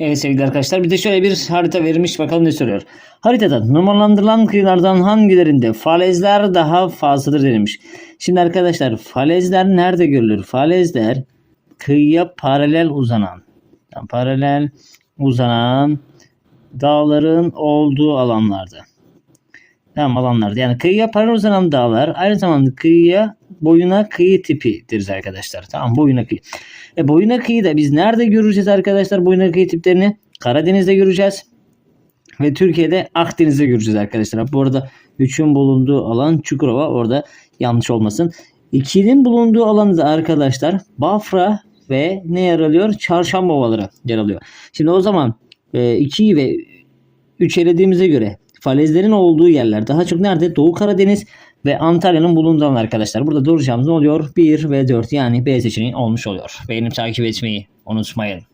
Evet sevgili arkadaşlar bir de şöyle bir harita verilmiş bakalım ne soruyor. Haritada numaralandırılan kıyılardan hangilerinde falezler daha fazladır denilmiş. Şimdi arkadaşlar falezler nerede görülür? Falezler kıyıya paralel uzanan yani paralel uzanan dağların olduğu alanlarda. Tamam alanlarda. Yani kıyıya paralel uzanan dağlar aynı zamanda kıyıya boyuna kıyı tipi deriz arkadaşlar. Tamam boyuna kıyı. E boyuna kıyı da biz nerede göreceğiz arkadaşlar boyuna kıyı tiplerini? Karadeniz'de göreceğiz. Ve Türkiye'de Akdeniz'de göreceğiz arkadaşlar. Bu arada 3'ün bulunduğu alan Çukurova. Orada yanlış olmasın. 2'nin bulunduğu alanı da arkadaşlar Bafra ve ne yer alıyor? Çarşamba ovaları yer alıyor. Şimdi o zaman 2'yi ve 3 elediğimize göre falezlerin olduğu yerler daha çok nerede? Doğu Karadeniz ve Antalya'nın bulunduğu arkadaşlar. Burada doğru cevabımız ne oluyor? 1 ve 4 yani B seçeneği olmuş oluyor. Beğenip takip etmeyi unutmayın.